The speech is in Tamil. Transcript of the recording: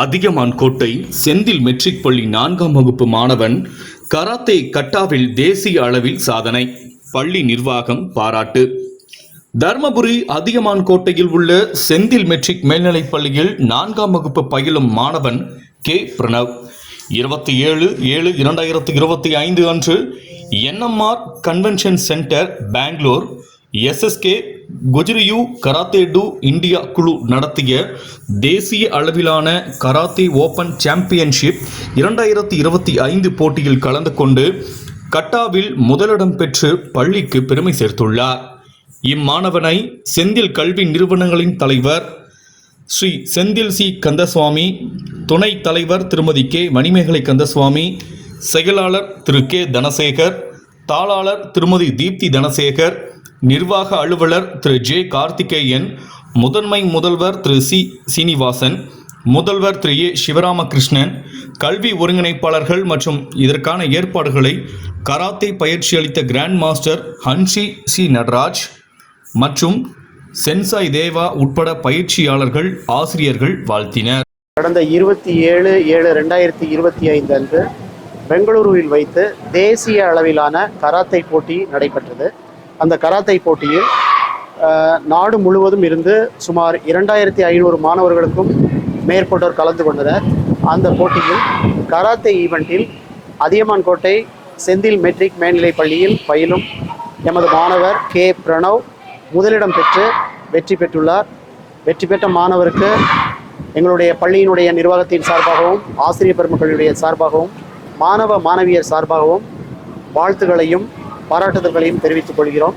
அதிகமான் கோட்டை செந்தில் மெட்ரிக் பள்ளி நான்காம் வகுப்பு மாணவன் கராத்தே கட்டாவில் தேசிய அளவில் சாதனை பள்ளி நிர்வாகம் பாராட்டு. தர்மபுரி அதிகமான் கோட்டையில் உள்ள செந்தில் மெட்ரிக் மேல்நிலைப் பள்ளியில் நான்காம் வகுப்பு பயிலும் மாணவன் கே. பிரணவ். இருபத்தி ஏழு ஏழு இரண்டாயிரத்தி இருபத்தி ஐந்து அன்று NMR convention centre Bangalore SSK Goju Ryu karate do India குழு நடத்திய தேசிய அளவிலான கராத்தே ஓபன் சாம்பியன்ஷிப் இரண்டாயிரத்தி இருபத்தி ஐந்து போட்டியில் கலந்து கொண்டு கட்டாவில் முதலிடம் பெற்று பள்ளிக்கு பெருமை சேர்த்துள்ளார். இம்மாணவனை செந்தில் கல்வி நிறுவனங்களின் தலைவர் ஸ்ரீ செந்தில் சி. கந்தசுவாமி துணைத் தலைவர் திருமதி கே. மணிமேகலை கந்தசுவாமி செயலாளர் திரு. கே. தனசேகர் தாளாளர் திருமதி தீப்தி தனசேகர் நிர்வாக அலுவலர் திரு. ஜே. கார்த்திகேயன் முதன்மை முதல்வர் திரு. சி. சீனிவாசன் முதல்வர் திரு. ஏ. சிவராமகிருஷ்ணன் கல்வி ஒருங்கிணைப்பாளர்கள் மற்றும் இதற்கான ஏற்பாடுகளை கராத்தே பயிற்சி அளித்த grand master hanshi C. Nataraj மற்றும் சென்சாய் தேவா உட்பட பயிற்சியாளர்கள் ஆசிரியர்கள் வாழ்த்தினர். கடந்த இருபத்தி ஏழு ஏழு ரெண்டாயிரத்தி இருபத்தி ஐந்து அன்று பெங்களூருவில் வைத்து தேசிய அளவிலான கராத்தை போட்டி நடைபெற்றது. அந்த கராத்தை போட்டியில் நாடு முழுவதும் இருந்து சுமார் இரண்டாயிரத்தி ஐநூறு மாணவர்களுக்கும் மேற்பட்டோர் கலந்து கொண்டனர். அந்த போட்டியில் கராத்தே ஈவெண்ட்டில் அதியமான் கோட்டை செந்தில் மெட்ரிக் மேல்நிலைப் பள்ளியில் பயிலும் எமது மாணவர் கே. பிரணவ் முதலிடம் பெற்று வெற்றி பெற்றுள்ளார். வெற்றி பெற்ற மாணவருக்கு எங்களுடைய பள்ளியினுடைய நிர்வாகத்தின் சார்பாகவும் ஆசிரியர் பெருமக்களுடைய சார்பாகவும் மாணவ மாணவியர் சார்பாகவும் வாழ்த்துக்களையும் பாராட்டுதல்களையும் தெரிவித்துக் கொள்கிறோம்.